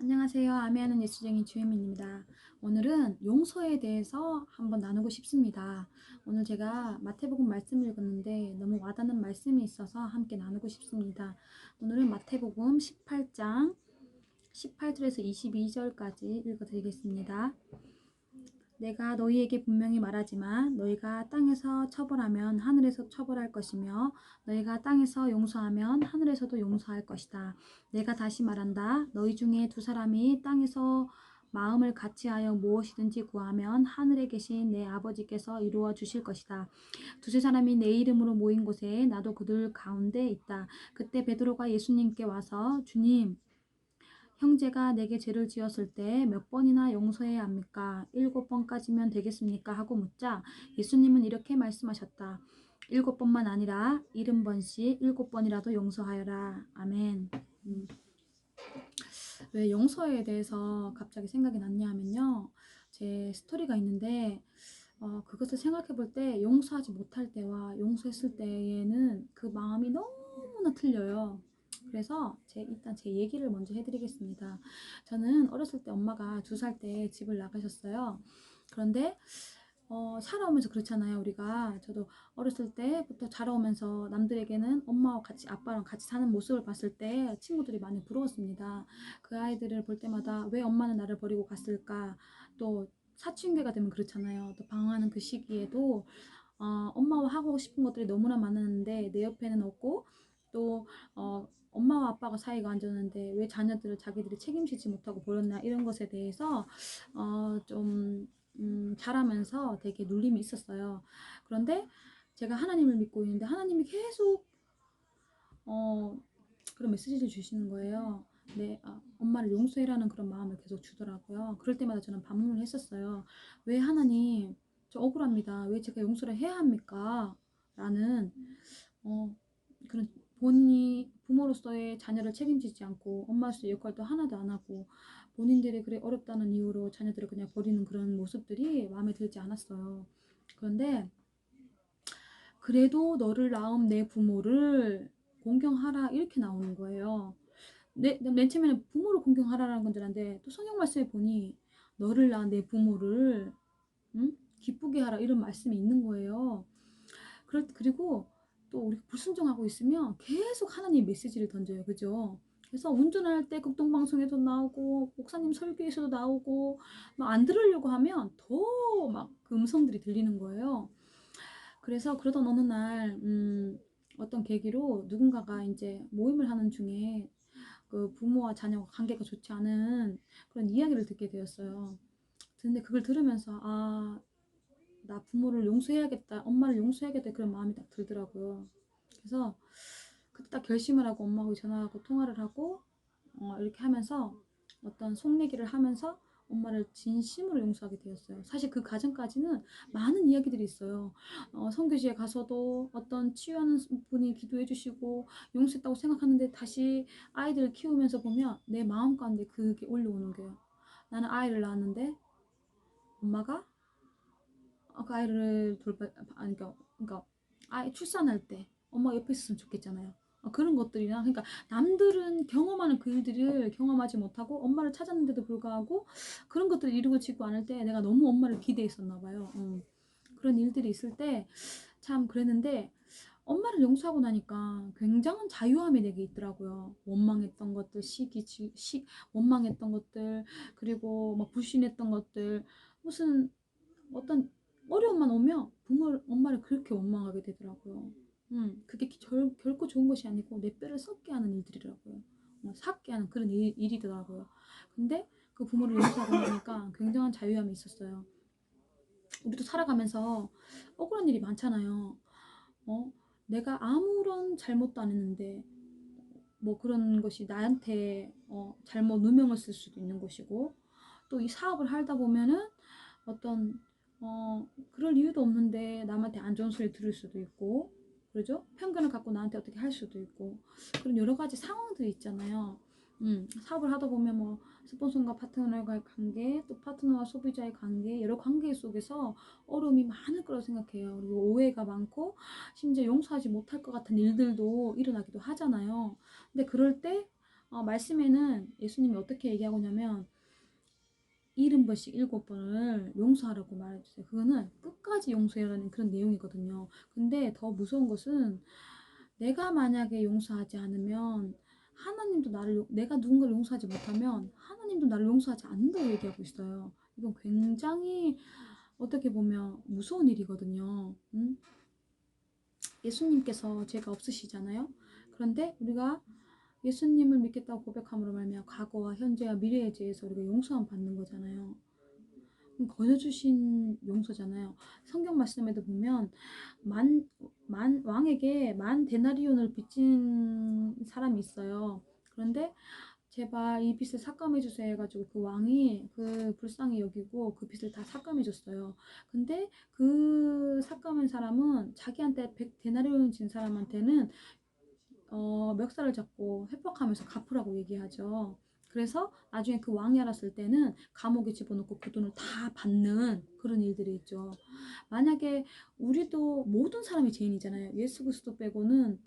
안녕하세요. 아메하는 예수쟁이 주혜민입니다. 오늘은 용서에 대해서 한번 나누고 싶습니다. 오늘 제가 마태복음 말씀을 읽었는데 너무 와닿는 말씀이 있어서 함께 나누고 싶습니다. 오늘은 마태복음 18장 18절에서 22절까지 읽어드리겠습니다. 내가 너희에게 분명히 말하지만 너희가 땅에서 처벌하면 하늘에서 처벌할 것이며 너희가 땅에서 용서하면 하늘에서도 용서할 것이다. 내가 다시 말한다. 너희 중에 두 사람이 땅에서 마음을 같이하여 무엇이든지 구하면 하늘에 계신 내 아버지께서 이루어 주실 것이다. 두세 사람이 내 이름으로 모인 곳에 나도 그들 가운데 있다. 그때 베드로가 예수님께 와서 주님 형제가 내게 죄를 지었을 때 몇 번이나 용서해야 합니까? 일곱 번까지면 되겠습니까? 하고 묻자 예수님은 이렇게 말씀하셨다. 일곱 번만 아니라 일흔 번씩 일곱 번이라도 용서하여라. 아멘. 음. 왜 용서에 대해서 갑자기 생각이 났냐 하면요. 제 스토리가 있는데 어, 그것을 생각해 볼 때 용서하지 못할 때와 용서했을 때에는 그 마음이 너무나 틀려요. 그래서 제 일단 제 얘기를 먼저 해드리겠습니다. 저는 어렸을 때 엄마가 두 살 때 집을 나가셨어요. 그런데 어, 살아오면서 그렇잖아요, 우리가. 저도 어렸을 때부터 자라오면서 남들에게는 엄마와 같이, 아빠랑 같이 사는 모습을 봤을 때 친구들이 많이 부러웠습니다. 그 아이들을 볼 때마다 왜 엄마는 나를 버리고 갔을까? 또 사춘기가 되면 그렇잖아요. 또 방황하는 그 시기에도 어, 엄마와 하고 싶은 것들이 너무나 많았는데 내 옆에는 없고 또 어, 엄마와 아빠가 사이가 안 좋았는데 왜 자녀들을 자기들이 책임지지 못하고 버렸나 이런 것에 대해서 어, 좀 음, 자라면서 되게 눌림이 있었어요. 그런데 제가 하나님을 믿고 있는데 하나님이 계속 어, 그런 메시지를 주시는 거예요. 네, 아, 엄마를 용서해라는 그런 마음을 계속 주더라고요. 그럴 때마다 저는 반문을 했었어요. 왜 하나님, 저 억울합니다. 왜 제가 용서를 해야 합니까? 라는 어, 그런 본인이 부모로서의 자녀를 책임지지 않고 엄마로서의 역할도 하나도 안 하고 본인들이 그래 어렵다는 이유로 자녀들을 그냥 버리는 그런 모습들이 마음에 들지 않았어요. 그런데 그래도 너를 낳은 내 부모를 공경하라 이렇게 나오는 거예요. 내, 맨 처음에는 부모를 공경하라라는 건 줄 알았는데 또 성경 말씀에 보니 너를 낳은 내 부모를 응? 기쁘게 하라 이런 말씀이 있는 거예요. 그리고 또 우리 불순종하고 있으면 계속 하나님 메시지를 던져요. 그죠? 그래서 운전할 때 극동방송에도 나오고 목사님 설교에서도 나오고 막 안 들으려고 하면 더 막 그 음성들이 들리는 거예요. 그래서 그러던 어느 날 음, 어떤 계기로 누군가가 이제 모임을 하는 중에 그 부모와 자녀가 관계가 좋지 않은 그런 이야기를 듣게 되었어요. 근데 그걸 들으면서 아, 나 부모를 용서해야겠다, 엄마를 용서해야겠다 그런 마음이 딱 들더라고요. 그래서 그때 딱 결심을 하고 엄마하고 전화하고 통화를 하고 어, 이렇게 하면서 어떤 속내기를 하면서 엄마를 진심으로 용서하게 되었어요. 사실 그 과정까지는 많은 이야기들이 있어요. 어, 성교지에 가서도 어떤 치유하는 분이 기도해 주시고 용서했다고 생각하는데 다시 아이들을 키우면서 보면 내 마음 가운데 그게 올라오는 거예요. 나는 아이를 낳았는데 엄마가 그 아이를 돌봐 아니 그러니까, 그러니까 아이 출산할 때 엄마 옆에 있었으면 좋겠잖아요. 어, 그런 것들이나 그러니까 남들은 경험하는 그 일들을 경험하지 못하고 엄마를 찾았는데도 불구하고 그런 것들을 이루어지고 않을 때 내가 너무 엄마를 기대했었나 봐요. 음. 그런 일들이 있을 때 참 그랬는데 엄마를 용서하고 나니까 굉장한 자유함이 내게 있더라고요. 원망했던 것들, 시기, 시, 원망했던 것들, 그리고 막 불신했던 것들, 무슨 어떤 어려움만 오면 부모, 엄마를 그렇게 원망하게 되더라고요. 음, 그게 결, 결코 좋은 것이 아니고 내 뼈를 썩게 하는 일들이라고요. 어, 삭게 하는 그런 일, 일이더라고요. 근데 그 부모를 용서하고 나니까 굉장한 자유함이 있었어요. 우리도 살아가면서 억울한 일이 많잖아요. 어, 내가 아무런 잘못도 안 했는데 뭐 그런 것이 나한테 어, 잘못 누명을 쓸 수도 있는 것이고 또 이 사업을 하다 보면은 어떤 어, 그럴 이유도 없는데 남한테 안 좋은 소리 들을 수도 있고 그러죠? 편견을 갖고 나한테 어떻게 할 수도 있고 그런 여러 가지 상황들이 있잖아요. 음, 사업을 하다 보면 뭐 스폰서과 파트너와의 관계, 또 파트너와 소비자의 관계, 여러 관계 속에서 어려움이 많을 거라고 생각해요. 그리고 오해가 많고 심지어 용서하지 못할 것 같은 일들도 일어나기도 하잖아요. 근데 그럴 때 어, 말씀에는 예수님이 어떻게 얘기하고 있냐면 일흔 번씩 일곱 번을 용서하라고 말해주세요. 그거는 끝까지 용서해라는 그런 내용이거든요. 근데 더 무서운 것은 내가 만약에 용서하지 않으면 하나님도 나를 용- 내가 누군가를 용서하지 못하면 하나님도 나를 용서하지 않는다고 얘기하고 있어요. 이건 굉장히 어떻게 보면 무서운 일이거든요. 음? 예수님께서 죄가 없으시잖아요. 그런데 우리가 예수님을 믿겠다고 고백함으로 말미암아 과거와 현재와 미래에 대해서 우리가 용서함 받는 거잖아요. 그럼 거저 주신 용서잖아요. 성경 말씀에도 보면 만, 만 왕에게 만 데나리온을 빚진 사람이 있어요. 그런데 제발 이 빚을 삭감해 주세요 해가지고 그 왕이 그 불쌍히 여기고 그 빚을 다 삭감해 줬어요. 근데 그 삭감한 사람은 자기한테 100 데나리온 진 사람한테는 어, 멱살을 잡고 협박하면서 갚으라고 얘기하죠. 그래서 나중에 그 왕이 알았을 때는 감옥에 집어넣고 그 돈을 다 받는 그런 일들이 있죠. 만약에 우리도 모든 사람이 죄인이잖아요. 예수 그리스도 빼고는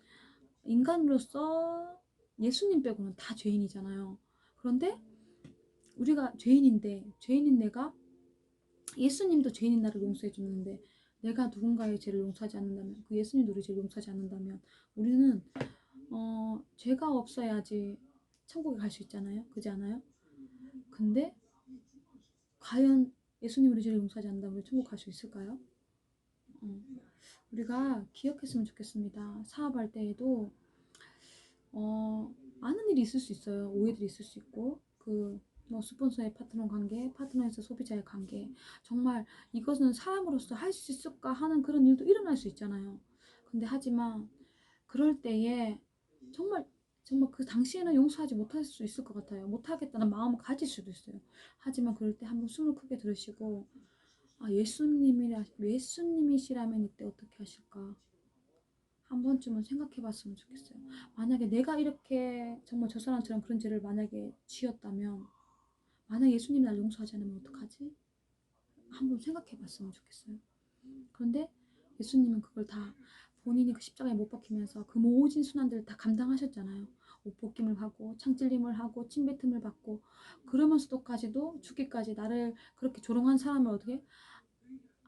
인간으로서 예수님 빼고는 다 죄인이잖아요. 그런데 우리가 죄인인데 죄인인 내가 예수님도 죄인인 나를 용서해 주는데 내가 누군가의 죄를 용서하지 않는다면 그 예수님도 우리 죄를 용서하지 않는다면 우리는 어, 죄가 없어야지 천국에 갈 수 있잖아요. 그지 않아요? 근데 과연 예수님 우리 죄를 용서하지 않는다면 천국 갈 수 있을까요? 어, 우리가 기억했으면 좋겠습니다. 사업할 때에도 어, 많은 일이 있을 수 있어요. 오해들이 있을 수 있고 그 뭐 스폰서의 파트너 관계, 파트너에서 소비자의 관계 정말 이것은 사람으로서 할 수 있을까 하는 그런 일도 일어날 수 있잖아요. 근데 하지만 그럴 때에 정말 정말 그 당시에는 용서하지 못할 수 있을 것 같아요. 못하겠다는 마음을 가질 수도 있어요. 하지만 그럴 때 한번 숨을 크게 들으시고 아 예수님이라 예수님이시라면 이때 어떻게 하실까 한 번쯤은 생각해봤으면 좋겠어요. 만약에 내가 이렇게 정말 저 사람처럼 그런 죄를 만약에 지었다면 만약 예수님이 날 용서하지 않으면 어떡하지? 한번 생각해봤으면 좋겠어요. 그런데 예수님은 그걸 다 본인이 그 십자가에 못 박히면서 그 모진 순환들을 다 감당하셨잖아요. 옷 벗김을 하고 창찔림을 하고 침뱉음을 받고 그러면서도까지도 죽기까지 나를 그렇게 조롱한 사람을 어떻게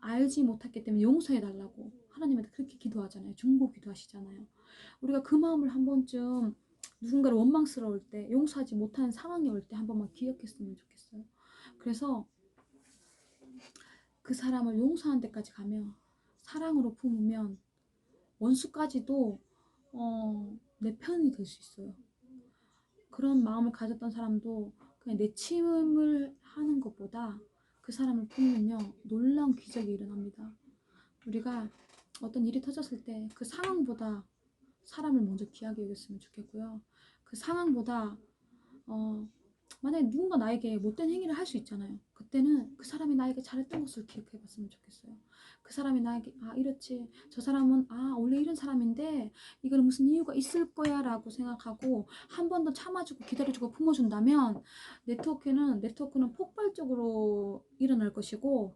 알지 못했기 때문에 용서해 달라고 하나님한테 그렇게 기도하잖아요. 중보 기도하시잖아요. 우리가 그 마음을 한 번쯤 누군가를 원망스러울 때 용서하지 못하는 상황이 올 때 한 번만 기억했으면 좋겠어요. 그래서 그 사람을 용서하는 데까지 가면 사랑으로 품으면 원수까지도 어, 내 편이 될 수 있어요. 그런 마음을 가졌던 사람도 그냥 내침을 하는 것보다 그 사람을 품으면요 놀라운 기적이 일어납니다. 우리가 어떤 일이 터졌을 때 그 상황보다 사람을 먼저 귀하게 여겼으면 좋겠고요. 그 상황보다 어, 만약에 누군가 나에게 못된 행위를 할 수 있잖아요. 그때는 그 사람이 나에게 잘했던 것을 기억해 봤으면 좋겠어요. 그 사람이 나에게 아 이렇지 저 사람은 아 원래 이런 사람인데 이걸 무슨 이유가 있을 거야 라고 생각하고 한 번 더 참아주고 기다려주고 품어준다면 네트워크는 네트워크는 폭발적으로 일어날 것이고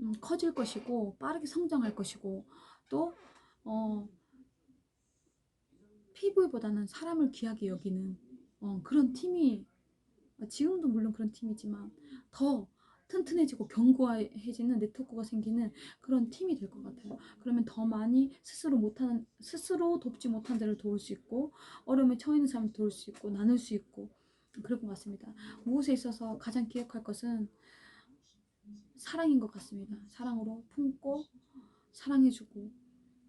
음, 커질 것이고 빠르게 성장할 것이고 또 어, PV보다는 사람을 귀하게 여기는 어, 그런 팀이 아, 지금도 물론 그런 팀이지만 더 튼튼해지고 견고해지는 네트워크가 생기는 그런 팀이 될 것 같아요. 그러면 더 많이 스스로 못하는 스스로 돕지 못한 데를 도울 수 있고 어려움에 처해 있는 사람을 도울 수 있고 나눌 수 있고 그럴 것 같습니다. 무엇에 있어서 가장 기억할 것은 사랑인 것 같습니다. 사랑으로 품고 사랑해주고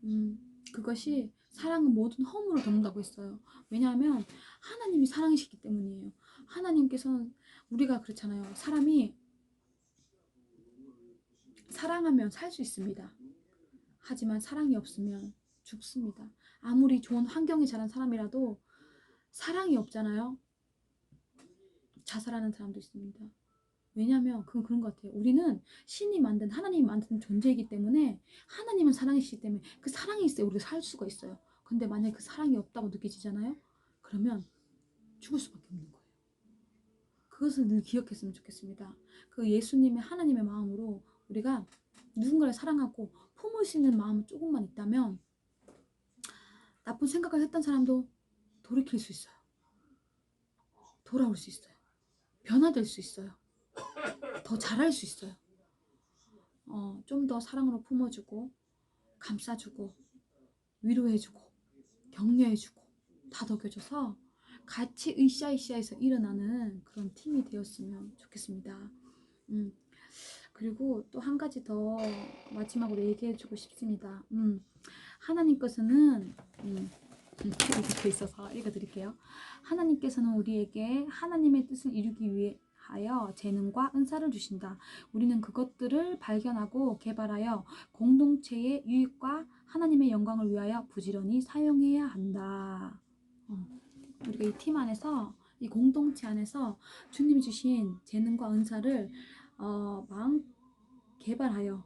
음, 그것이 사랑은 모든 허물을 덮는다고 했어요. 왜냐하면 하나님이 사랑이시기 때문이에요. 하나님께서는 우리가 그렇잖아요. 사람이 사랑하면 살 수 있습니다. 하지만 사랑이 없으면 죽습니다. 아무리 좋은 환경에 자란 사람이라도 사랑이 없잖아요. 자살하는 사람도 있습니다. 왜냐하면 그건 그런 것 같아요. 우리는 신이 만든 하나님이 만든 존재이기 때문에 하나님은 사랑이시기 때문에 그 사랑이 있어야 우리가 살 수가 있어요. 근데 만약에 그 사랑이 없다고 느껴지잖아요. 그러면 죽을 수밖에 없는 거예요. 그것을 늘 기억했으면 좋겠습니다. 그 예수님의 하나님의 마음으로 우리가 누군가를 사랑하고 품을 수 있는 마음이 조금만 있다면 나쁜 생각을 했던 사람도 돌이킬 수 있어요. 돌아올 수 있어요. 변화될 수 있어요. 더 잘할 수 있어요. 어, 좀 더 사랑으로 품어주고, 감싸주고, 위로해주고, 격려해주고, 다독여줘서 같이 으쌰으쌰해서 일어나는 그런 팀이 되었으면 좋겠습니다. 음, 그리고 또 한 가지 더 마지막으로 얘기해주고 싶습니다. 음, 하나님께서는 음, 이렇게 있어서 읽어드릴게요. 하나님께서는 우리에게 하나님의 뜻을 이루기 위하여 재능과 은사를 주신다. 우리는 그것들을 발견하고 개발하여 공동체의 유익과 하나님의 영광을 위하여 부지런히 사용해야 한다. 어, 우리가 이 팀 안에서 이 공동체 안에서 주님이 주신 재능과 은사를 어, 마음 개발하여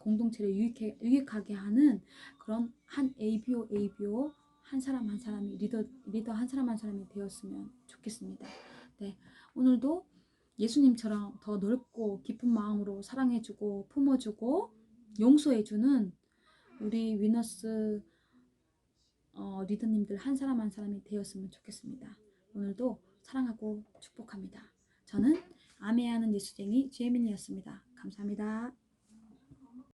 공동체를 유익해, 유익하게 하는 그런 한 ABO ABO 한 사람 한 사람이 리더 리더 한 사람 한 사람이 되었으면 좋겠습니다. 네 오늘도 예수님처럼 더 넓고 깊은 마음으로 사랑해주고 품어주고 용서해주는 우리 위너스 어, 리더님들 한 사람 한 사람이 되었으면 좋겠습니다. 오늘도 사랑하고 축복합니다. 저는 아메하는 예수쟁이 주혜민이었습니다. 감사합니다.